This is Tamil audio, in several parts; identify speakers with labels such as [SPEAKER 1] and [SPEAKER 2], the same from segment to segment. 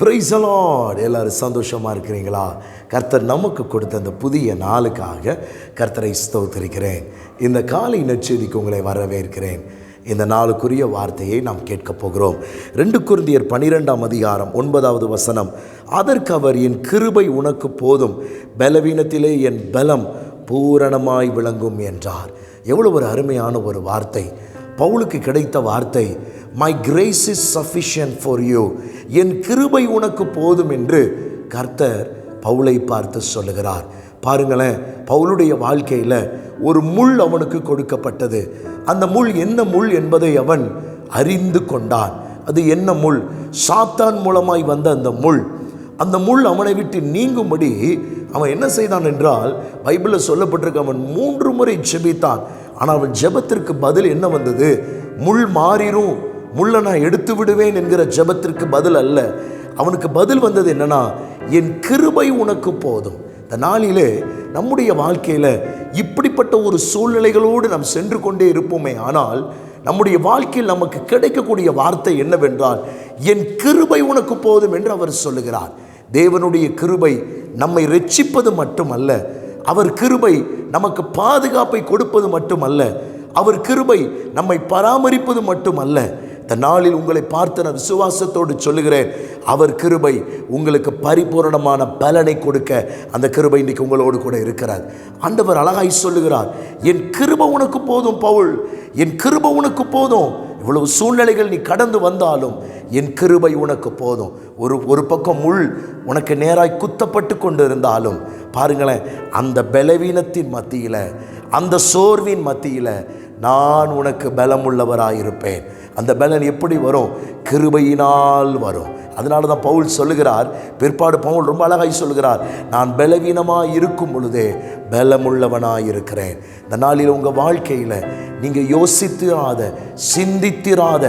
[SPEAKER 1] பிரைசலாட் எல்லோரும் சந்தோஷமாக இருக்கிறீங்களா? கர்த்தர் நமக்கு கொடுத்த அந்த புதிய நாளுக்காக கர்த்தரை ஸ்தோத்திருக்கிறேன். இந்த காலை நற்செய்திக்கு உங்களை வரவேற்கிறேன். இந்த நாளுக்குரிய வார்த்தையை நாம் கேட்கப் போகிறோம். ரெண்டு குருந்தியர் பனிரெண்டாம் அதிகாரம் ஒன்பதாவது வசனம் அதற்கு அவர் என் கிருபை உனக்கு போதும். பலவீனத்திலே என் பலம் பூரணமாய் விளங்கும் என்றார். எவ்வளோ ஒரு அருமையான ஒரு வார்த்தை. பவுலுக்கு கிடைத்த வார்த்தை my grace is sufficient for you என் கிருபை உனக்கு போதும் என்று கர்த்தர் பவுலை பார்த்து சொல்லுகிறார். பாருங்களேன் பவுலுடைய வாழ்க்கையில் ஒரு முள் அவனுக்கு கொடுக்கப்பட்டது. அந்த முள் என்ன முள் என்பதை அவன் அறிந்து கொண்டான். அது என்ன முள்? சாத்தான் மூலமாய் வந்த அந்த முள். அந்த முள் அவனை விட்டு நீங்கும்படி அவன் என்ன செய்தான் என்றால் பைபிளில் சொல்லப்பட்டிருக்க அவன் மூன்று முறை ஜெபித்தான். ஆனால் அவன் ஜெபத்திற்கு பதில் என்ன வந்தது? முள் மாறிடும் முள்ளை நான் எடுத்து விடுவேன் என்கிற ஜெபத்திற்கு பதில் அல்ல. அவனுக்கு பதில் வந்தது என்னன்னா என் கிருபை உனக்கு போதும். இந்த நாளிலே நம்முடைய வாழ்க்கையில் இப்படிப்பட்ட ஒரு சூழ்நிலைகளோடு நாம் சென்று கொண்டே இருப்போமே ஆனால் நம்முடைய வாழ்க்கையில் நமக்கு கிடைக்கக்கூடிய வார்த்தை என்னவென்றால் என் கிருபை உனக்கு போதும் என்று அவர் சொல்லுகிறார். தேவனுடைய கிருபை நம்மை ரட்சிப்பது மட்டுமல்ல அவர் கிருபை நமக்கு பாதுகாப்பை கொடுப்பது மட்டுமல்ல. அவர் கிருபை நம்மை பராமரிப்பது மட்டுமல்ல. இந்த நாளில் உங்களை பார்த்து நான் விசுவாசத்தோடு சொல்லுகிறேன். அவர் கிருபை உங்களுக்கு பரிபூரணமான பலனை கொடுக்க அந்த கிருபை இன்னைக்கு உங்களோடு கூட இருக்கிறார். ஆண்டவர் அழகாய் சொல்லுகிறார் என் கிருபை உனக்கு போதும் பவுல். என் கிருபை உனக்கு போதும். இவ்வளவு சூழ்நிலைகள் நீ கடந்து வந்தாலும் என் கிருபை உனக்கு போதும். ஒரு ஒரு பக்கம் முள் உனக்கு நேராய் குத்தப்பட்டு கொண்டு இருந்தாலும் பாருங்களேன் அந்த பலவீனத்தின் மத்தியில் அந்த சோர்வின் மத்தியில் நான் உனக்கு பலமுள்ளவராயிருப்பேன். அந்த பலன் எப்படி வரும்? கிருபையினால் வரும். அதனால தான் பவுல் சொல்லுகிறார் பிற்பாடு பவுல் ரொம்ப அழகாய் சொல்லுகிறார் நான் பலவீனமாக இருக்கும் பொழுதே பலமுள்ளவனாக இருக்கிறேன் இந்த நாளில் உங்கள் வாழ்க்கையில் நீங்கள் யோசித்திராத சிந்தித்திராத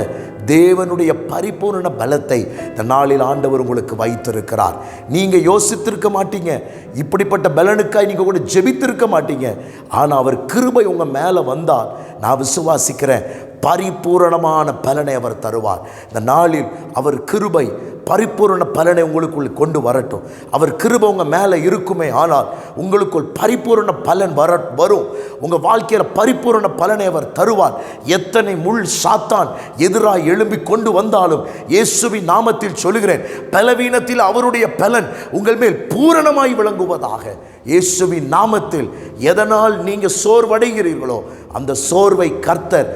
[SPEAKER 1] தேவனுடைய பரிபூர்ண பலத்தை இந்த நாளில் ஆண்டவர் உங்களுக்கு வைத்திருக்கிறார். நீங்கள் யோசித்திருக்க மாட்டீங்க. இப்படிப்பட்ட பலனுக்காய் நீங்கள் கூட ஜெபித்திருக்க மாட்டீங்க. ஆனால் அவர் கிருபை உங்கள் மேலே வந்தால் நான் விசுவாசிக்கிறேன் பரிபூரணமான பலனை அவர் தருவார். இந்த நாளில் அவர் கிருபை பரிபூரண பலனை உங்களுக்குள் கொண்டு வரட்டும். அவர் கிருப உங்கள் மேலே இருக்குமே ஆனால் உங்களுக்குள் பரிபூரண பலன் வர வரும். உங்கள் வாழ்க்கையில் பரிபூரண பலனை அவர் தருவார். எத்தனை முள் சாத்தான் எதிராக எழும்பி கொண்டு வந்தாலும் இயேசுவின் நாமத்தில் சொல்லுகிறேன் பலவீனத்தில் அவருடைய பலன் உங்கள் மேல் பூரணமாய் விளங்குவதாக. இயேசுவின் நாமத்தில் எதனால் நீங்கள் சோர்வடைகிறீர்களோ அந்த சோர்வை கர்த்தர்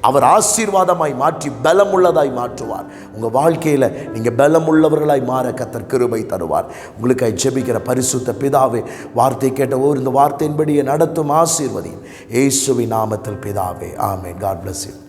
[SPEAKER 1] அவர் ஆசீர்வாதமாய் மாற்றி பலமுள்ளதாய் மாற்றுவார். உங்கள் வாழ்க்கையில் நீங்கள் பலமுள்ளவர்களாய் மாற கத்தர் கிருபை தருவார். உங்களுக்காய் ஜெபிக்கிற பரிசுத்த பிதாவே வார்த்தை கேட்ட இந்த வார்த்தையின்படியே நடத்தும் ஆசீர்வதியும். ஏசுவி நாமத்தில் பிதாவே ஆமே காட் பிளஸ் யூ